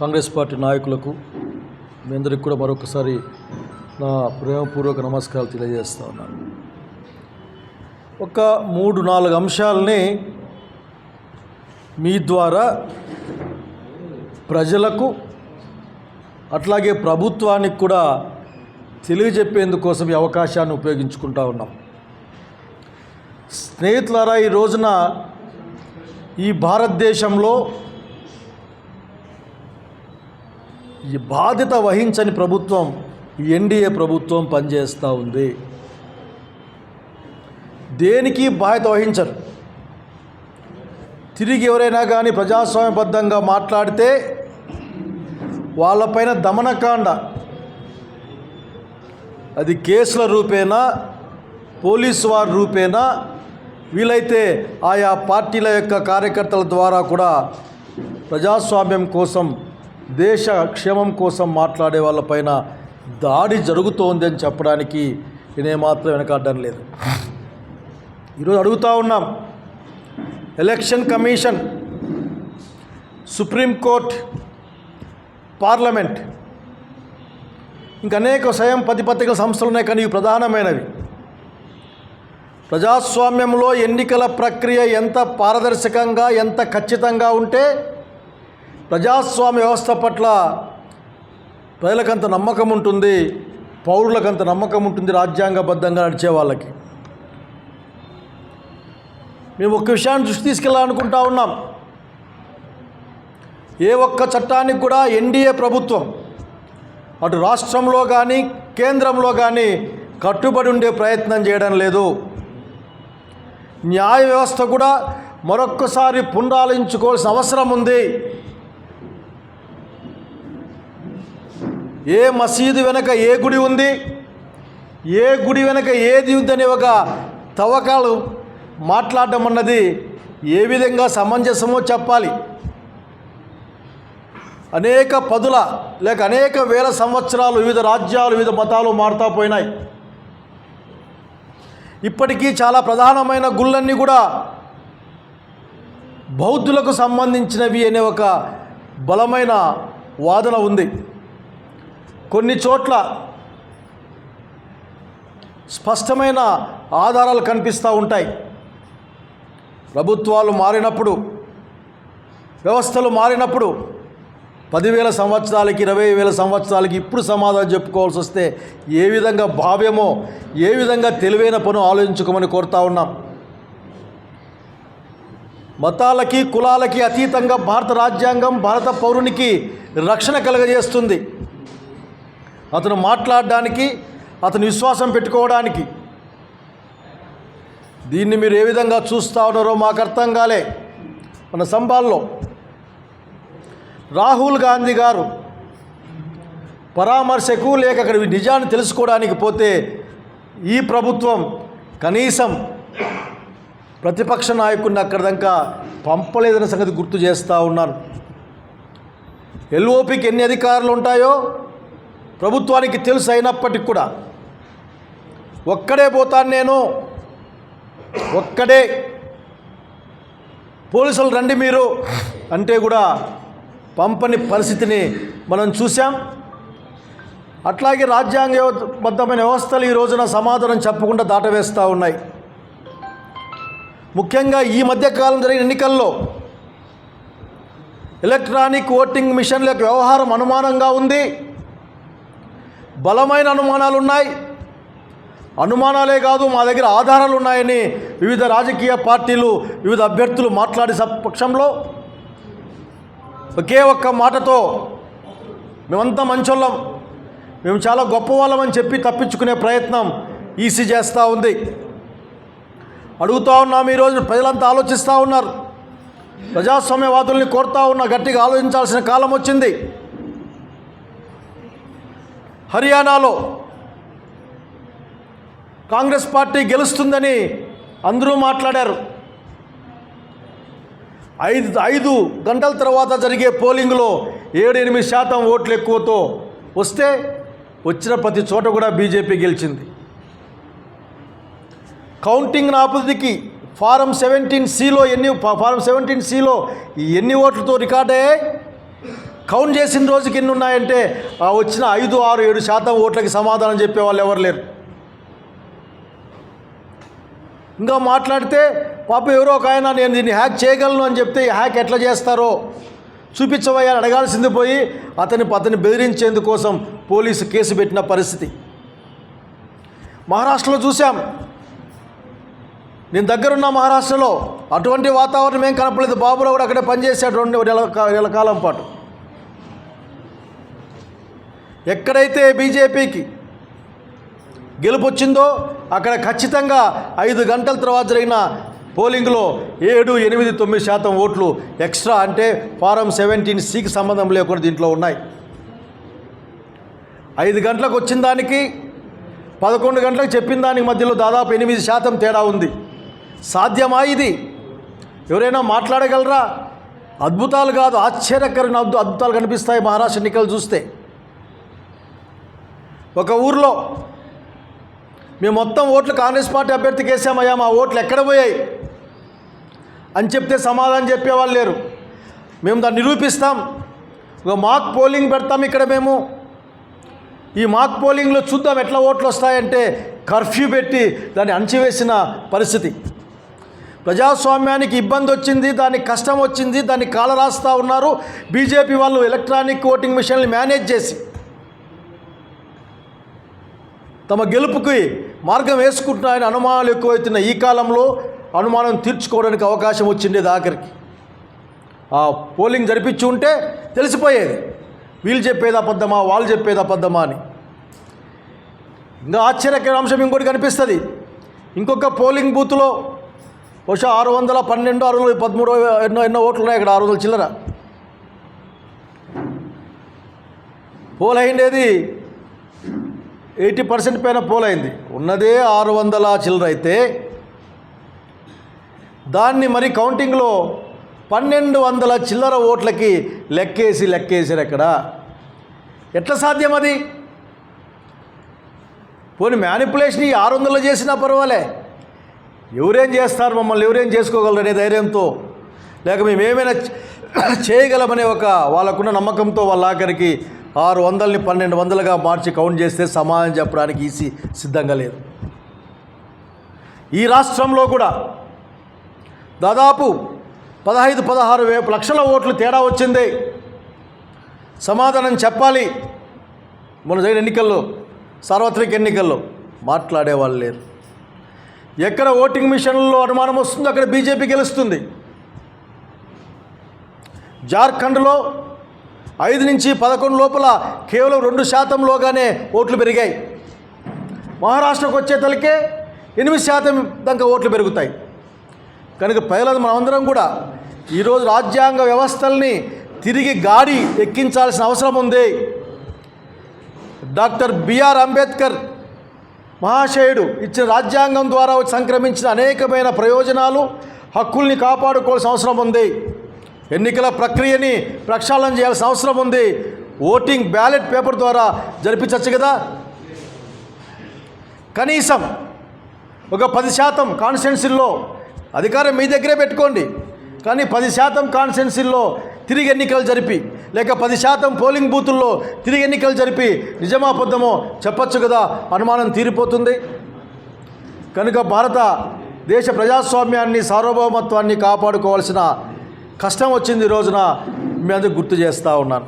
Congress party నాయకులకు మీ అందరికి కూడా మరొకసారి నా ప్రేమపూర్వక నమస్కారాలు తెలియజేస్తా ఉన్నాను. ఒక మూడు నాలుగు అంశాలని మీ ద్వారా ప్రజలకు అట్లాగే ప్రభుత్వానికి కూడా తెలియజెప్పేందుకోసం ఈ అవకాశాన్ని ఉపయోగించుకుంటా ఉన్నాం. స్నేహితులారా ఈ రోజున ఈ భారతదేశంలో ఈ బాధ్యత వహించని ప్రభుత్వం ఈ ఎన్డీఏ ప్రభుత్వం పనిచేస్తూ ఉంది. దేనికి బాధ్యత వహించరు? తిరిగి ఎవరైనా కానీ ప్రజాస్వామ్యబద్ధంగా మాట్లాడితే వాళ్ళపైన దమనకాండ. అది కేసుల రూపేణా పోలీసు వారి రూపేణా వీలైతే ఆయా పార్టీల యొక్క కార్యకర్తల ద్వారా కూడా ప్రజాస్వామ్యం కోసం దేశ క్షేమం కోసం మాట్లాడే వాళ్ళపైన దాడి జరుగుతోంది అని చెప్పడానికి నేనేమాత్రం వెనకాడడం లేదు. ఈరోజు అడుగుతూ ఉన్నాం. Election commission supreme court parliament. ఇంక అనేక స్వయం ప్రతిపత్తిక సంస్థలు ఉన్నాయి కానీ ఇవి ప్రధానమైనవి. ప్రజాస్వామ్యంలో ఎన్నికల ప్రక్రియ ఎంత పారదర్శకంగా ఎంత ఖచ్చితంగా ఉంటే ప్రజాస్వామ్య వ్యవస్థ పట్ల ప్రజలకంత నమ్మకం ఉంటుంది పౌరులకంత నమ్మకం ఉంటుంది రాజ్యాంగబద్ధంగా నడిచే వాళ్ళకి. మేము ఒక్క విషయాన్ని దృష్టి తీసుకెళ్ళాలనుకుంటా ఉన్నాం. ఏ ఒక్క చట్టానికి కూడా ఎన్డీఏ ప్రభుత్వం అటు రాష్ట్రంలో కానీ కేంద్రంలో కానీ కట్టుబడి ఉండే ప్రయత్నం చేయడం లేదు. న్యాయ వ్యవస్థ కూడా మరొక్కసారి పునరాలించుకోవాల్సిన అవసరం ఉంది. ఏ మసీదు వెనక ఏ గుడి ఉంది? ఏ గుడి వెనక ఏది ఉందని ఒక తవ్వకాలు మాట్లాడడం అన్నది ఏ విధంగా సమంజసమో చెప్పాలి. అనేక పదుల లేక అనేక వేల సంవత్సరాలు వివిధ రాజ్యాలు వివిధ మతాలు మారుతా పోయినాయి. ఇప్పటికీ చాలా ప్రధానమైన గుళ్ళన్నీ కూడా బౌద్ధులకు సంబంధించినవి అనే ఒక బలమైన వాదన ఉంది. కొన్ని చోట్ల స్పష్టమైన ఆధారాలు కనిపిస్తూ ఉంటాయి. ప్రభుత్వాలు మారినప్పుడు వ్యవస్థలు మారినప్పుడు పదివేల సంవత్సరాలకి ఇరవై వేల సంవత్సరాలకి ఇప్పుడు సమాధానం చెప్పుకోవాల్సి వస్తే ఏ విధంగా భావ్యమో ఏ విధంగా తెలివైన పను ఆలోచించుకోమని కోరుతా ఉన్నాం. మతాలకి కులాలకి అతీతంగా భారత రాజ్యాంగం భారత పౌరునికి రక్షణ కలగజేస్తుంది. అతను మాట్లాడడానికి అతను విశ్వాసం పెట్టుకోవడానికి. దీన్ని మీరు ఏ విధంగా చూస్తూ ఉన్నారో మాకు అర్థం కాలే. మన సంబాల్లో రాహుల్ గాంధీ గారు పరామర్శకు లేక అక్కడ నిజాన్ని తెలుసుకోవడానికి పోతే ఈ ప్రభుత్వం కనీసం ప్రతిపక్ష నాయకుడిని అక్కడ దాకా పంపలేదన్న సంగతి గుర్తు చేస్తూ ఉన్నాను. ఎల్ఓపికి ఎన్ని అధికారులు ఉంటాయో ప్రభుత్వానికి తెలుసు అయినప్పటికి కూడా ఒక్కడే పోతాను నేను ఒక్కడే పోలీసులు రండి మీరు అంటే కూడా పంపని పరిస్థితిని మనం చూసాం అట్లాగే రాజ్యాంగబద్ధమైన వ్యవస్థలు ఈ రోజున సమాధానం చెప్పకుండా దాటవేస్తూ ఉన్నాయి. ముఖ్యంగా ఈ మధ్యకాలం జరిగిన ఎన్నికల్లో ఎలక్ట్రానిక్ ఓటింగ్ మిషన్ల యొక్క వ్యవహారం అనుమానంగా ఉంది. బలమైన అనుమానాలు ఉన్నాయి అనుమానాలే కాదు మా దగ్గర ఆధారాలు ఉన్నాయని వివిధ రాజకీయ పార్టీలు వివిధ అభ్యర్థులు మాట్లాడే పక్షంలో ఒకే ఒక్క మాటతో మేమంతా మంచోళ్ళం. మేము చాలా గొప్పవాళ్ళమని చెప్పి తప్పించుకునే ప్రయత్నం ఈసీ చేస్తూ ఉంది. అడుగుతూ ఉన్నాం ఈరోజు ప్రజలంతా ఆలోచిస్తూ ఉన్నారు. ప్రజాస్వామ్యవాదుల్ని కోరుతూ ఉన్న గట్టిగా ఆలోచించాల్సిన కాలం వచ్చింది. హర్యానాలో కాంగ్రెస్ పార్టీ గెలుస్తుందని అందరూ మాట్లాడారు. ఐదు ఐదు గంటల తర్వాత జరిగే పోలింగ్లో ఏడు ఎనిమిది శాతం ఓట్లు ఎక్కువతో వస్తే వచ్చిన ప్రతి చోట కూడా బీజేపీ గెలిచింది. కౌంటింగ్ నాపదికి ఫారం సెవెంటీన్ సిలో ఎన్ని ఫారం సెవెంటీన్ సిలో ఎన్ని ఓట్లతో రికార్డ్ అయ్యాయి కౌంట్ చేసిన రోజుకి ఎన్ని ఉన్నాయంటే ఆ వచ్చిన ఐదు ఆరు ఏడు శాతం ఓట్లకి సమాధానం చెప్పే వాళ్ళు ఎవరు లేరు. ఇంకా మాట్లాడితే పాప ఎవరో ఒక ఆయన నేను దీన్ని హ్యాక్ చేయగలను అని చెప్తే హ్యాక్ ఎట్లా చేస్తారో చూపించవయ్యా అడగాల్సింది పోయి అతని అతన్ని బెదిరించేందుకోసం పోలీసు కేసు పెట్టిన పరిస్థితి. మహారాష్ట్రలో చూసాం నేను దగ్గరున్న మహారాష్ట్రలో అటువంటి వాతావరణం ఏం కనపడలేదు. బాబురావు కూడా అక్కడే పనిచేశాడు రెండు నెల కా- నెల కాలం పాటు. ఎక్కడైతే బీజేపీకి గెలుపు వచ్చిందో అక్కడ ఖచ్చితంగా ఐదు గంటల తర్వాత జరిగిన పోలింగ్లో ఏడు ఎనిమిది తొమ్మిది శాతం ఓట్లు ఎక్స్ట్రా అంటే ఫారం సెవెంటీన్ సికి సంబంధం లేకుండా దీంట్లో ఉన్నాయి. ఐదు గంటలకు వచ్చిన దానికి పదకొండు గంటలకు చెప్పిన దానికి మధ్యలో దాదాపు ఎనిమిది శాతం తేడా ఉంది. సాధ్యమా ఇది? ఎవరైనా మాట్లాడగలరా? అద్భుతాలు కాదు ఆశ్చర్యకరమైన అద్భుతాలు కనిపిస్తాయి మహారాష్ట్ర ఎన్నికలు చూస్తే. ఒక ఊర్లో మేము మొత్తం ఓట్లు కాంగ్రెస్ పార్టీ అభ్యర్థికి వేసామయ్యా మా ఓట్లు ఎక్కడ పోయాయి అని చెప్తే సమాధానం చెప్పేవాళ్ళు లేరు. మేము దాన్ని నిరూపిస్తాం. ఒక మాక్ పోలింగ్ పెడతాం ఇక్కడ మేము. ఈ మాక్ పోలింగ్లో చూద్దాం ఎట్లా ఓట్లు వస్తాయంటే కర్ఫ్యూ పెట్టి దాన్ని అణచివేసిన పరిస్థితి. ప్రజాస్వామ్యానికి ఇబ్బంది వచ్చింది దానికి కష్టం వచ్చింది దాన్ని కాలరాస్తా ఉన్నారు. బీజేపీ వాళ్ళు ఎలక్ట్రానిక్ ఓటింగ్ మిషన్లు మేనేజ్ చేసి తమ గెలుపుకి మార్గం వేసుకుంటున్నాయని అనుమానాలు ఎక్కువైతున్న ఈ కాలంలో అనుమానం తీర్చుకోవడానికి అవకాశం వచ్చిండేది ఆఖరికి. ఆ పోలింగ్ జరిపించి ఉంటే తెలిసిపోయేది. వీళ్ళు చెప్పేది అబద్ధమా వాళ్ళు చెప్పేది అబద్ధమా అని. ఇంకా ఆశ్చర్యకర అంశం ఇంకోటి కనిపిస్తుంది. ఇంకొక పోలింగ్ బూత్లో బహుశా ఆరు వందల పన్నెండు ఆరు వందల పదమూడు ఎన్నో ఎన్నో ఓట్లు ఉన్నాయి అక్కడ ఆరు వందల చిల్లర. పోల్ అయిండేది ఎయిటీ పర్సెంట్ పైన పోల్ అయింది ఉన్నదే ఆరు వందల చిల్లర అయితే దాన్ని మరి కౌంటింగ్లో పన్నెండు వందల చిల్లర ఓట్లకి లెక్కేసి లెక్కేసారు అక్కడ. ఎట్లా సాధ్యం అది? పోనీ మ్యానిపులేషన్ ఈ ఆరు వందలు చేసినా పర్వాలే. ఎవరేం చేస్తారు? మమ్మల్ని ఎవరేం చేసుకోగలరు అనే ధైర్యంతో. లేక మేము ఏమైనా చేయగలమనే ఒక వాళ్ళకున్న నమ్మకంతో వాళ్ళ ఆఖరికి ఆరు వందలని పన్నెండు వందలుగా మార్చి కౌంట్ చేస్తే సమాధానం చెప్పడానికి ఈసీ సిద్ధంగా లేదు. ఈ రాష్ట్రంలో కూడా దాదాపు పదహైదు పదహారు వే లక్షల ఓట్లు తేడా వచ్చింది. సమాధానం చెప్పాలి. మన జరిగిన ఎన్నికల్లో సార్వత్రిక ఎన్నికల్లో మాట్లాడేవాళ్ళు లేరు. ఎక్కడ ఓటింగ్ మిషన్లో అనుమానం వస్తుందో అక్కడ బీజేపీ గెలుస్తుంది. జార్ఖండ్లో ఐదు నుంచి పదకొండు లోపల కేవలం రెండు శాతంలోగానే ఓట్లు పెరిగాయి. మహారాష్ట్రకు వచ్చే తలకే ఎనిమిది శాతం దాకా ఓట్లు పెరుగుతాయి. కనుక ప్రజలు మనమందరం కూడా ఈరోజు రాజ్యాంగ వ్యవస్థల్ని తిరిగి గాడి ఎక్కించాల్సిన అవసరం ఉంది. డాక్టర్ బిఆర్ అంబేద్కర్ మహాశయుడు ఇచ్చిన రాజ్యాంగం ద్వారా సంక్రమించిన అనేకమైన ప్రయోజనాలు హక్కుల్ని కాపాడుకోవాల్సిన అవసరం ఉంది. ఎన్నికల ప్రక్రియని ప్రక్షాళన చేయాల్సిన అవసరం ఉంది. ఓటింగ్ బ్యాలెట్ పేపర్ ద్వారా జరిపించవచ్చు కదా? కనీసం ఒక పది శాతం కాన్స్టిట్యున్సీల్లో అధికారం మీ దగ్గరే పెట్టుకోండి. కానీ పది శాతం కాన్స్టిట్యున్సీల్లో తిరిగి ఎన్నికలు జరిపి లేక పది శాతం పోలింగ్ బూతుల్లో తిరిగి ఎన్నికలు జరిపి నిజమాబద్ధమో చెప్పచ్చు కదా? అనుమానం తీరిపోతుంది. కనుక భారత దేశ ప్రజాస్వామ్యాన్ని సార్వభౌమత్వాన్ని కాపాడుకోవాల్సిన కష్టం వచ్చింది ఈ రోజున మీ అందరికి గుర్తు చేస్తూ ఉన్నాను.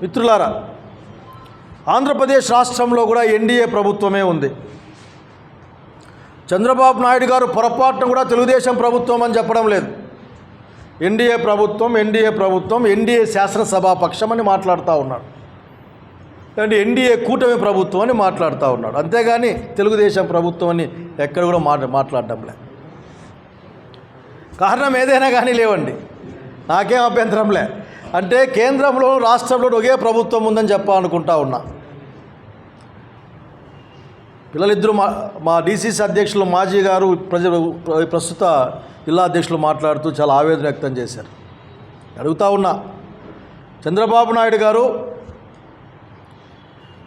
మిత్రులారా ఆంధ్రప్రదేశ్ రాష్ట్రంలో కూడా ఎన్డీఏ ప్రభుత్వమే ఉంది. చంద్రబాబు నాయుడు గారు పొరపాటున కూడా తెలుగుదేశం ప్రభుత్వం అని చెప్పడం లేదు. ఎన్డీఏ ప్రభుత్వం ఎన్డీఏ ప్రభుత్వం ఎన్డీఏ శాసనసభాపక్షం అని మాట్లాడుతూ ఉన్నాడు అంటే ఎన్డీఏ కూటమి ప్రభుత్వం అని మాట్లాడుతూ ఉన్నాడు అంతేగాని తెలుగుదేశం ప్రభుత్వం అని ఎక్కడ కూడా మాట మాట్లాడడం లేదు. కారణం ఏదైనా కానీ లేవండి. నాకేం అభ్యంతరంలే. అంటే కేంద్రంలో రాష్ట్రంలో ఒకే ప్రభుత్వం ఉందని చెప్పాలనుకుంటా ఉన్నా. పిల్లలిద్దరూ మా మా డీసీసీ అధ్యక్షులు మాజీ గారు ప్రజ ప్రస్తుత జిల్లా అధ్యక్షులు మాట్లాడుతూ చాలా ఆవేదన వ్యక్తం చేశారు. అడుగుతా ఉన్నా చంద్రబాబు నాయుడు గారు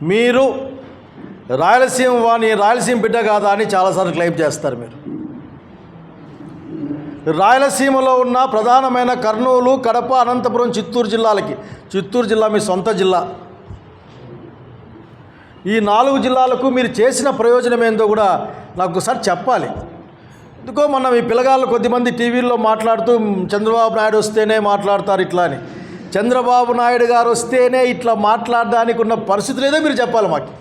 మీరు రాయలసీమ వాణి రాయలసీమ బిడ్డ కాదా అని చాలాసార్లు క్లెయిమ్ చేస్తారు మీరు. రాయలసీమలో ఉన్న ప్రధానమైన కర్నూలు కడప అనంతపురం చిత్తూరు జిల్లాలకి. చిత్తూరు జిల్లా మీ సొంత జిల్లా. ఈ నాలుగు జిల్లాలకు మీరు చేసిన ప్రయోజనం ఏందో కూడా నాకు ఒకసారి చెప్పాలి. ఎందుకో మొన్న మీ పిల్లగాళ్ళు కొద్దిమంది టీవీల్లో మాట్లాడుతూ చంద్రబాబు నాయుడు వస్తేనే మాట్లాడతారు ఇట్లా అని. చంద్రబాబు నాయుడు గారు వస్తేనే ఇట్లా మాట్లాడడానికి ఉన్న పరిస్థితులు ఏదో మీరు చెప్పాలి మాకు.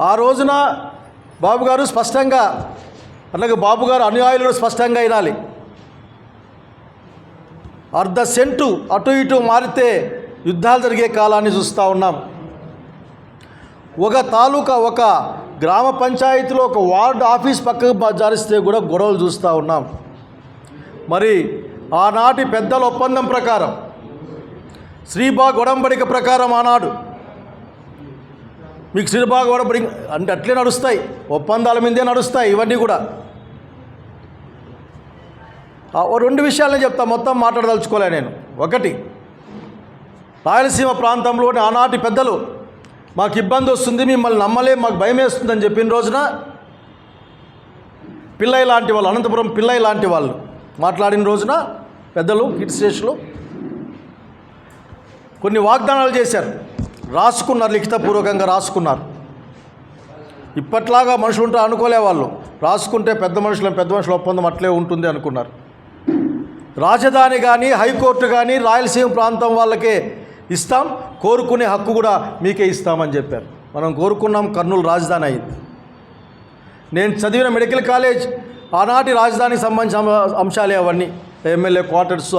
ఆ రోజున బాబు గారు స్పష్టంగా అలాగే బాబు గారు అనుయాయులు స్పష్టంగా వినాలి. అర్ధ సెంటు అటు ఇటు మారితే యుద్ధాలు జరిగే కాలాన్ని చూస్తూ ఉన్నాం. ఒక తాలూకా ఒక గ్రామ పంచాయతీలో ఒక వార్డు ఆఫీస్ పక్కకు జారిస్తే కూడా గొడవలు చూస్తూ ఉన్నాం. మరి ఆనాటి పెద్దల ఒప్పందం ప్రకారం శ్రీబాగ్ ఒడంబడిక ప్రకారం ఆనాడు మీకు కూడా బ్రింగ్ అంటే అట్లే నడుస్తాయి. ఒప్పందాల మీదే నడుస్తాయి ఇవన్నీ కూడా. రెండు విషయాలనే చెప్తా మొత్తం మాట్లాడదలుచుకోలే నేను. ఒకటి రాయలసీమ ప్రాంతంలోని ఆనాటి పెద్దలు మాకు ఇబ్బంది వస్తుంది మిమ్మల్ని నమ్మలే మాకు భయం వేస్తుందని చెప్పిన రోజున పిల్లయ్య లాంటి వాళ్ళు అనంతపురం పిల్లయ్య లాంటి వాళ్ళు మాట్లాడిన రోజున పెద్దలు కిట్ స్టేషన్లో కొన్ని వాగ్దానాలు చేశారు. రాసుకున్నారు లిఖితపూర్వకంగా రాసుకున్నారు. ఇప్పట్లాగా మనుషులు ఉంటారు అనుకోలే వాళ్ళు రాసుకుంటే పెద్ద మనుషులు పెద్ద మనుషుల ఒప్పందం అట్లే ఉంటుంది అనుకున్నారు. రాజధాని కానీ హైకోర్టు కానీ రాయలసీమ ప్రాంతం వాళ్ళకే ఇస్తాం. కోరుకునే హక్కు కూడా మీకే ఇస్తామని చెప్పారు. మనం కోరుకున్నాం కర్నూలు రాజధాని అయింది. నేను చదివిన మెడికల్ కాలేజ్ ఆనాటి రాజధానికి సంబంధించిన అంశాలే అవన్నీ. MLA quarters